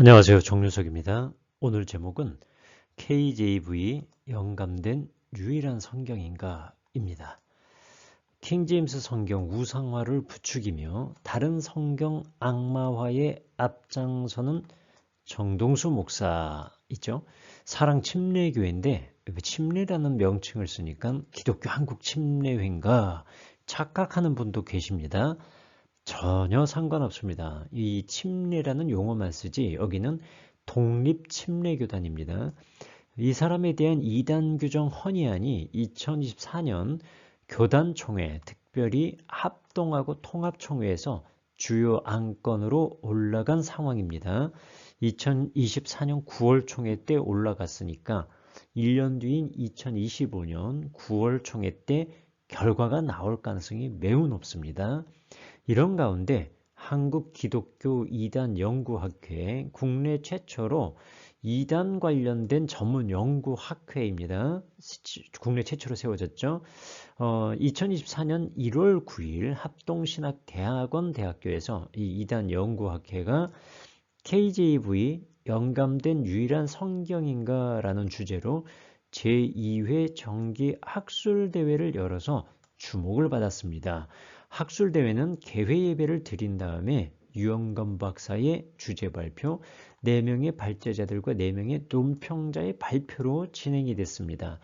안녕하세요. 정유석입니다. 오늘 제목은 KJV 영감된 유일한 성경인가 입니다. 킹제임스 성경 우상화를 부추기며 다른 성경 악마화에 앞장서는 정동수 목사 있죠. 사랑 침례교회인데 침례라는 명칭을 쓰니까 기독교 한국 침례회인가 착각하는 분도 계십니다. 전혀 상관없습니다. 이 침례라는 용어만 쓰지 여기는 독립침례교단입니다. 이 사람에 대한 이단 규정 헌의안이 2024년 교단총회, 특별히 합동하고 통합총회에서 주요 안건으로 올라간 상황입니다. 2024년 9월 총회 때 올라갔으니까 1년 뒤인 2025년 9월 총회 때 결과가 나올 가능성이 매우 높습니다. 이런 가운데 한국 기독교 이단 연구학회 국내 최초로 이단 관련된 전문 연구 학회입니다. 국내 최초로 세워졌죠. 어, 2024년 1월 9일 합동신학대학원 대학교에서 이 이단 연구 학회가 KJV 영감된 유일한 성경인가 라는 주제로 제2회 정기 학술 대회를 열어서 주목을 받았습니다. 학술대회는 개회 예배를 드린 다음에 유영건 박사의 주제 발표, 4명의 발제자들과 4명의 논평자의 발표로 진행이 됐습니다.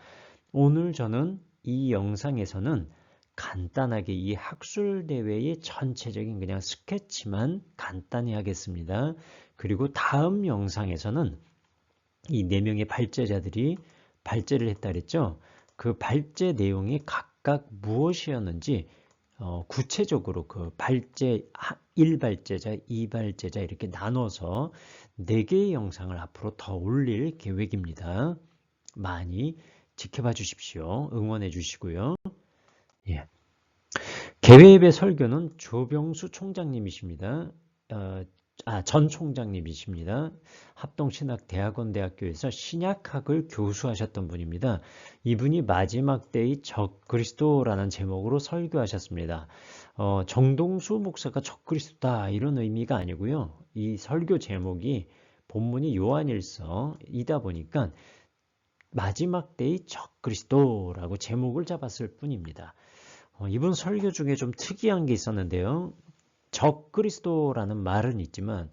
오늘 저는 이 영상에서는 간단하게 이 학술대회의 전체적인 그냥 스케치만 간단히 하겠습니다. 그리고 다음 영상에서는 이 4명의 발제자들이 발제를 했다 그랬죠. 그 발제 내용이 각각 무엇이었는지 어, 구체적으로 그 발제 1발제자, 2발제자 이렇게 나눠서 4개의 영상을 앞으로 더 올릴 계획입니다. 많이 지켜봐 주십시오. 응원해 주시고요. 예. 개회예배 설교는 조병수 총장님이십니다. 어, 아, 전 총장님이십니다. 합동신학대학원 대학교에서 신약학을 교수하셨던 분입니다. 이분이 마지막 때의 적그리스도라는 제목으로 설교하셨습니다. 어, 정동수 목사가 적그리스도다 이런 의미가 아니고요. 이 설교 제목이 본문이 요한일서이다 보니까 마지막 때의 적그리스도라고 제목을 잡았을 뿐입니다. 어, 이분 설교 중에 좀 특이한 게 있었는데요. 적 그리스도라는 말은 있지만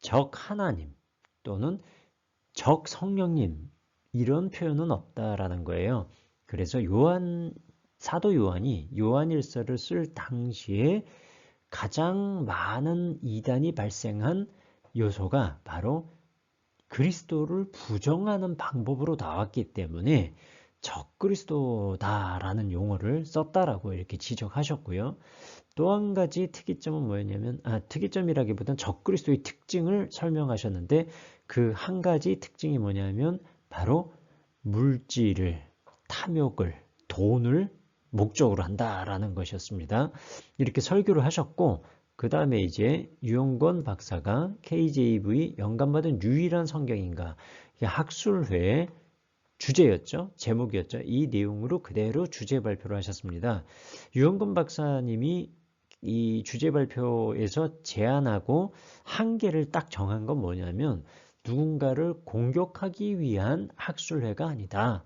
적 하나님 또는 적 성령님 이런 표현은 없다라는 거예요. 그래서 요한 사도 요한이 요한일서를 쓸 당시에 가장 많은 이단이 발생한 요소가 바로 그리스도를 부정하는 방법으로 나왔기 때문에 적그리스도다라는 용어를 썼다라고 이렇게 지적하셨고요. 또 한 가지 특이점은 뭐였냐면 아, 특이점이라기보다는 적그리스도의 특징을 설명하셨는데 그 한 가지 특징이 뭐냐면 바로 물질을 탐욕을 돈을 목적으로 한다라는 것이었습니다. 이렇게 설교를 하셨고 그 다음에 이제 유영권 박사가 KJV 영감받은 유일한 성경인가 학술회 주제였죠. 제목이었죠. 이 내용으로 그대로 주제 발표를 하셨습니다. 유영근 박사님이 이 주제 발표에서 제안하고 한계를 딱 정한 건 뭐냐면 누군가를 공격하기 위한 학술회가 아니다.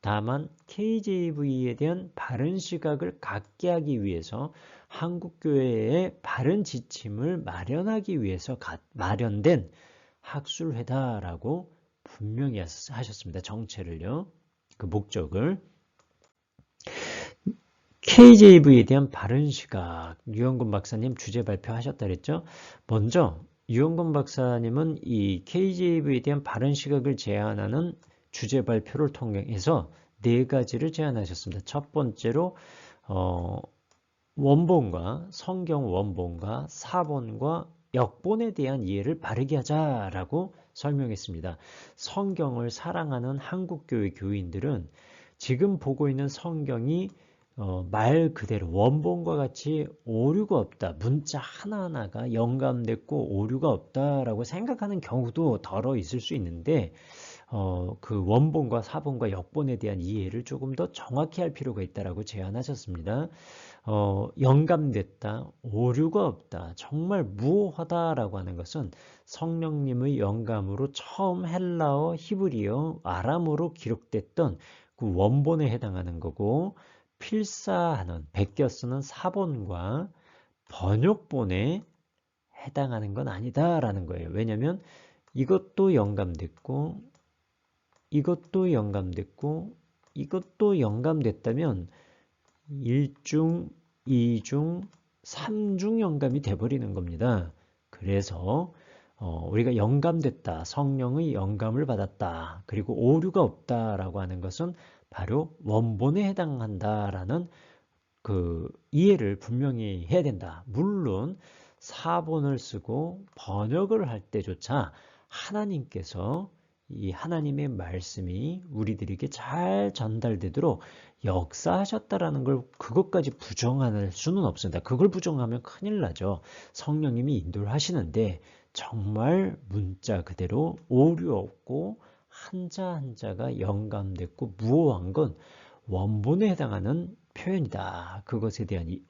다만 KJV에 대한 바른 시각을 갖게 하기 위해서 한국교회의 바른 지침을 마련하기 위해서 마련된 학술회다라고 분명히 하셨습니다. 정체를요. 그 목적을. KJV에 대한 바른 시각 유영근 박사님 주제 발표하셨다 그랬죠. 먼저 유영근 박사님은 이 KJV에 대한 바른 시각을 제안하는 주제 발표를 통해서 네 가지를 제안하셨습니다. 첫 번째로 어, 원본과 성경 원본과 사본과 역본에 대한 이해를 바르게 하자라고 설명했습니다. 성경을 사랑하는 한국교회 교인들은 지금 보고 있는 성경이 어, 말 그대로 원본과 같이 오류가 없다. 문자 하나하나가 영감됐고 오류가 없다라고 생각하는 경우도 덜어 있을 수 있는데 어, 그 원본과 사본과 역본에 대한 이해를 조금 더 정확히 할 필요가 있다라고 제안하셨습니다. 어, 영감됐다, 오류가 없다, 정말 무호하다라고 하는 것은 성령님의 영감으로 처음 헬라어, 히브리어, 아람어로 기록됐던 그 원본에 해당하는 거고 필사하는, 베껴 쓰는 사본과 번역본에 해당하는 건 아니다라는 거예요. 왜냐하면 이것도 영감됐고 이것도 영감됐고 이것도 영감됐다면 1중, 2중, 3중 영감이 돼버리는 겁니다. 그래서 어, 우리가 영감됐다, 성령의 영감을 받았다, 그리고 오류가 없다라고 하는 것은 바로 원본에 해당한다라는 그 이해를 분명히 해야 된다. 물론 사본을 쓰고 번역을 할 때조차 하나님께서 이 하나님의 말씀이 우리들에게 잘 전달되도록 역사하셨다라는 걸 그것까지 부정할 수는 없습니다. 그걸 부정하면 큰일 나죠. 성령님이 인도를 하시는데 정말 문자 그대로 오류 없고 한자 한자가 영감됐고 무호한 건 원본에 해당하는 표현이다. 그것에 대한 이,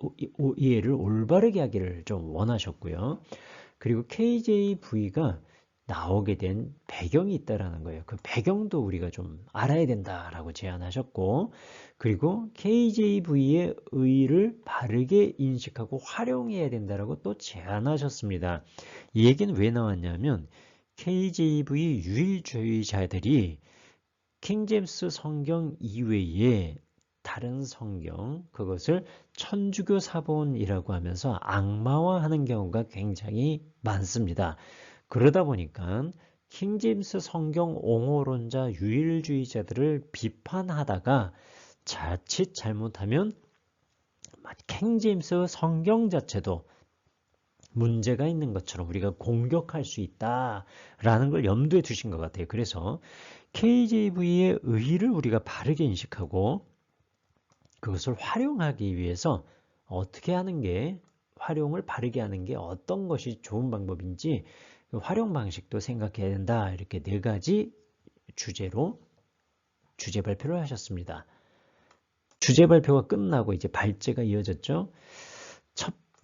이 해를 올바르게 하기를 좀 원하셨고요. 그리고 KJV가 나오게 된 배경이 있다라는 거예요. 그 배경도 우리가 좀 알아야 된다라고 제안하셨고 그리고 KJV의 의의를 바르게 인식하고 활용해야 된다라고 또 제안하셨습니다. 이 얘기는 왜 나왔냐면 KJV 유일주의자들이 킹제임스 성경 이외에 다른 성경 그것을 천주교 사본이라고 하면서 악마화하는 경우가 굉장히 많습니다. 그러다 보니까 킹제임스 성경 옹호론자 유일주의자들을 비판하다가 자칫 잘못하면 킹제임스 성경 자체도 문제가 있는 것처럼 우리가 공격할 수 있다라는 걸 염두에 두신 것 같아요. 그래서 KJV의 의의를 우리가 바르게 인식하고 그것을 활용하기 위해서 어떻게 하는 게 활용을 바르게 하는 게 어떤 것이 좋은 방법인지 그 활용 방식도 생각해야 된다. 이렇게 네 가지 주제로 주제 발표를 하셨습니다. 주제 발표가 끝나고 이제 발제가 이어졌죠.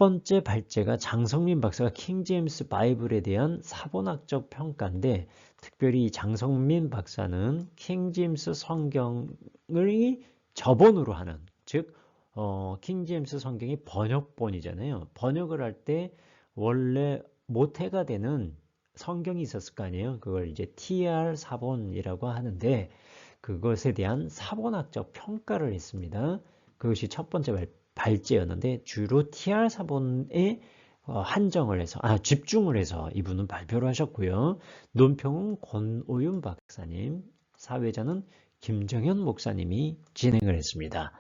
첫 번째 발제가 장성민 박사가 킹제임스 바이블에 대한 사본학적 평가인데 특별히 장성민 박사는 킹제임스 성경을 저본으로 하는 즉 어, 킹제임스 성경이 번역본이잖아요. 번역을 할 때 원래 모태가 되는 성경이 있었을 거 아니에요. 그걸 이제 TR 사본이라고 하는데 그것에 대한 사본학적 평가를 했습니다. 그것이 첫 번째 발 제였는데 주로 TR 사본에 어, 한정을 해서 아 집중을 해서 이분은 발표를 하셨고요. 논평은 권오윤 박사님, 사회자는 김정현 목사님이 진행을 했습니다.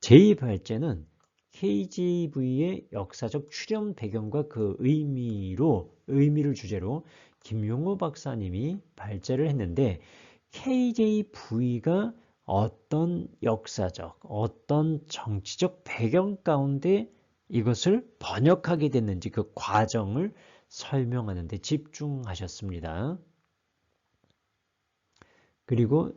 제2발제는 KGV의 역사적 출현 배경과 그 의미로 의미를 주제로 김용호 박사님이 발제를 했는데 KJV가 어떤 역사적, 어떤 정치적 배경 가운데 이것을 번역하게 됐는지 그 과정을 설명하는 데 집중하셨습니다. 그리고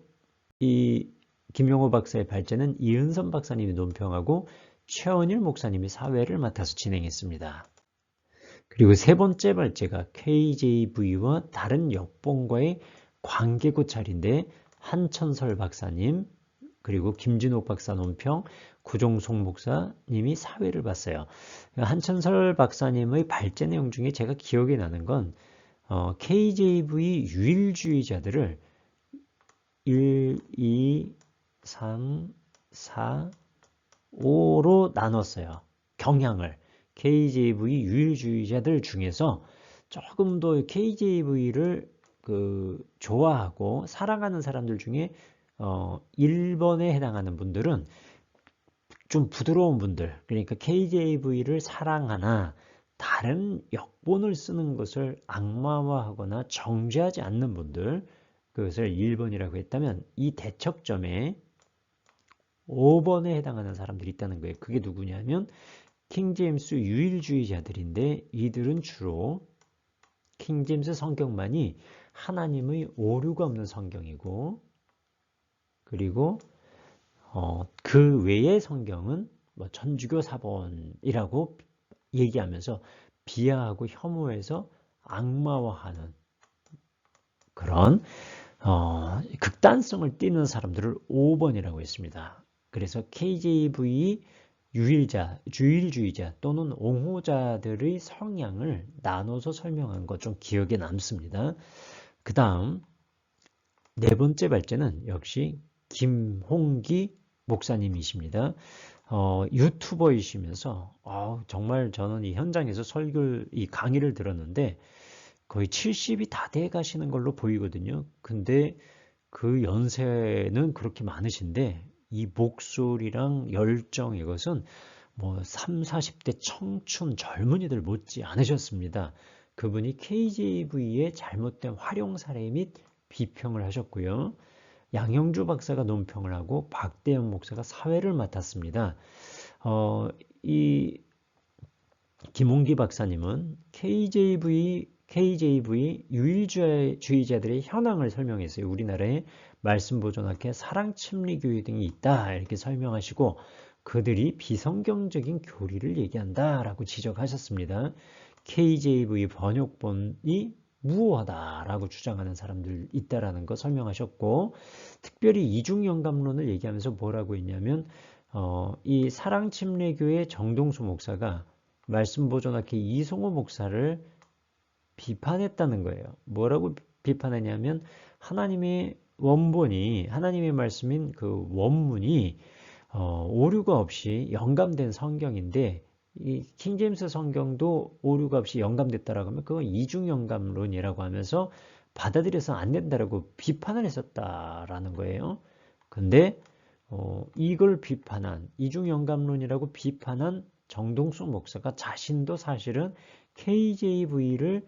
이 김용호 박사의 발제는 이은선 박사님이 논평하고 최원일 목사님이 사회를 맡아서 진행했습니다. 그리고 세 번째 발제가 KJV와 다른 역본과의 관계 고찰인데 한천설 박사님 그리고 김진옥 박사 논평 구종송 목사님이 사회를 봤어요. 한천설 박사님의 발제 내용 중에 제가 기억이 나는 건 어, KJV 유일주의자들을 1, 2, 3, 4, 5로 나눴어요. 경향을. KJV 유일주의자들 중에서 조금 더 KJV를 그 좋아하고 사랑하는 사람들 중에 어 1번에 해당하는 분들은 좀 부드러운 분들 그러니까 KJV를 사랑하나 다른 역본을 쓰는 것을 악마화하거나 정죄하지 않는 분들 그것을 1번이라고 했다면 이 대척점에 5번에 해당하는 사람들이 있다는 거예요. 그게 누구냐면 킹제임스 유일주의자들인데 이들은 주로 킹제임스 성경만이 하나님의 오류가 없는 성경이고 그리고 어, 그 외의 성경은 뭐 천주교 사본이라고 얘기하면서 비하하고 혐오해서 악마화하는 그런 어, 극단성을 띠는 사람들을 5번이라고 했습니다. 그래서 KJV 유일자, 주일주의자 또는 옹호자들의 성향을 나눠서 설명한 것 좀 기억에 남습니다. 그 다음 네 번째 발제는 역시 김홍기 목사님이십니다. 어, 유튜버이시면서 어, 정말 저는 이 현장에서 설교 이 강의를 들었는데 거의 70이 다 돼 가시는 걸로 보이거든요. 근데 그 연세는 그렇게 많으신데 이 목소리랑 열정 이것은 뭐 3, 40대 청춘 젊은이들 못지 않으셨습니다. 그분이 KJV의 잘못된 활용 사례 및 비평을 하셨고요. 양영주 박사가 논평을 하고 박대현 목사가 사회를 맡았습니다. 어, 이 김홍기 박사님은 KJV KJV 유일주의자들의 현황을 설명했어요. 우리나라에 말씀 보존학회 사랑 침리 교회 등이 있다 이렇게 설명하시고 그들이 비성경적인 교리를 얘기한다라고 지적하셨습니다. KJV 번역본이 무호하다라고 주장하는 사람들 있다라는 거 설명하셨고 특별히 이중 영감론을 얘기하면서 뭐라고 했냐면 어, 이 사랑 침례교회 정동수 목사가 말씀 보존학회 이송호 목사를 비판했다는 거예요. 뭐라고 비판했냐면 하나님의 원본이 하나님의 말씀인 그 원문이 어, 오류가 없이 영감된 성경인데 이 킹제임스 성경도 오류가 없이 영감됐다라고 하면 그건 이중 영감론이라고 하면서 받아들여서 안 된다라고 비판을 했었다라는 거예요. 근데 어, 이걸 비판한 이중 영감론이라고 비판한 정동수 목사가 자신도 사실은 KJV를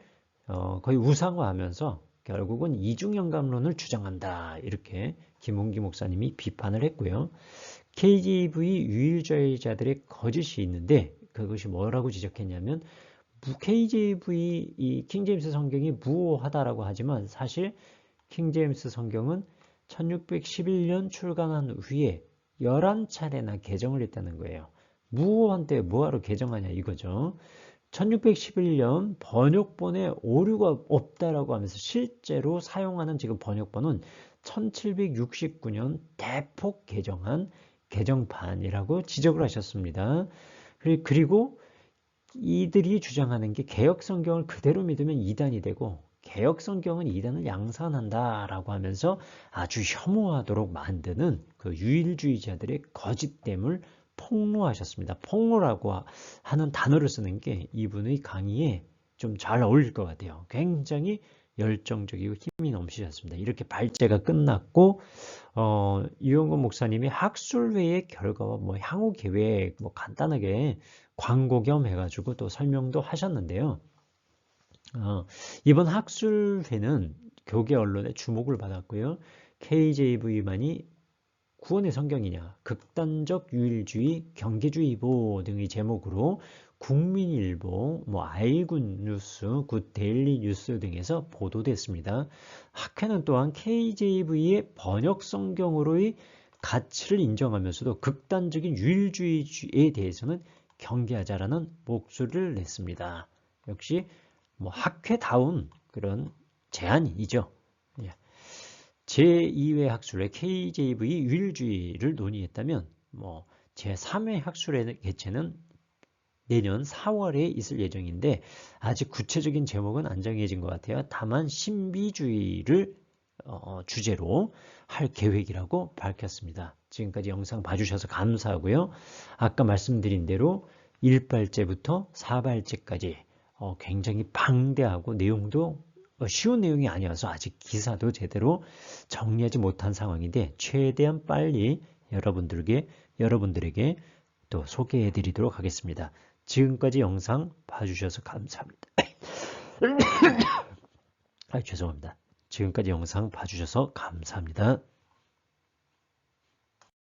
어, 거의 우상화하면서 결국은 이중영감론을 주장한다. 이렇게 김홍기 목사님이 비판을 했고요. KJV 유일주의자들의 거짓이 있는데 그것이 뭐라고 지적했냐면 KJV 이 킹제임스 성경이 무호하다라고 하지만 사실 킹제임스 성경은 1611년 출간한 후에 11차례나 개정을 했다는 거예요. 무호한 때 뭐하러 개정하냐 이거죠. 1611년 번역본에 오류가 없다라고 하면서 실제로 사용하는 지금 번역본은 1769년 대폭 개정한 개정판이라고 지적을 하셨습니다. 그리고 이들이 주장하는 게 개혁 성경을 그대로 믿으면 이단이 되고 개혁 성경은 이단을 양산한다라고 하면서 아주 혐오하도록 만드는 그 유일주의자들의 거짓됨을 폭로하셨습니다. 폭로라고 하는 단어를 쓰는 게 이분의 강의에 좀 잘 어울릴 것 같아요. 굉장히 열정적이고 힘이 넘치셨습니다. 이렇게 발제가 끝났고 어, 이용건 목사님이 학술회의 결과와 뭐 향후 계획 뭐 간단하게 광고 겸 해가지고 또 설명도 하셨는데요. 어, 이번 학술회는 교계 언론의 주목을 받았고요. KJV만이 구원의 성경이냐, 극단적 유일주의, 경계주의보 등의 제목으로 국민일보, 뭐 아이군 뉴스, 굿 데일리 뉴스 등에서 보도됐습니다. 학회는 또한 KJV의 번역 성경으로의 가치를 인정하면서도 극단적인 유일주의에 대해서는 경계하자라는 목소리를 냈습니다. 역시 뭐 학회다운 그런 제안이죠. 제2회 학술회 KJV 유일주의를 논의했다면 뭐 제3회 학술회 개최는 내년 4월에 있을 예정인데 아직 구체적인 제목은 안 정해진 것 같아요. 다만 신비주의를 어, 주제로 할 계획이라고 밝혔습니다. 지금까지 영상 봐주셔서 감사하고요. 아까 말씀드린 대로 1발제부터 4발제까지 어, 굉장히 방대하고 내용도 어, 쉬운 내용이 아니어서 아직 기사도 제대로 정리하지 못한 상황인데 최대한 빨리 여러분들에게 여러분들에게 또 소개해 드리도록 하겠습니다. 지금까지 영상 봐주셔서 감사합니다. 아, 죄송합니다. 지금까지 영상 봐주셔서 감사합니다.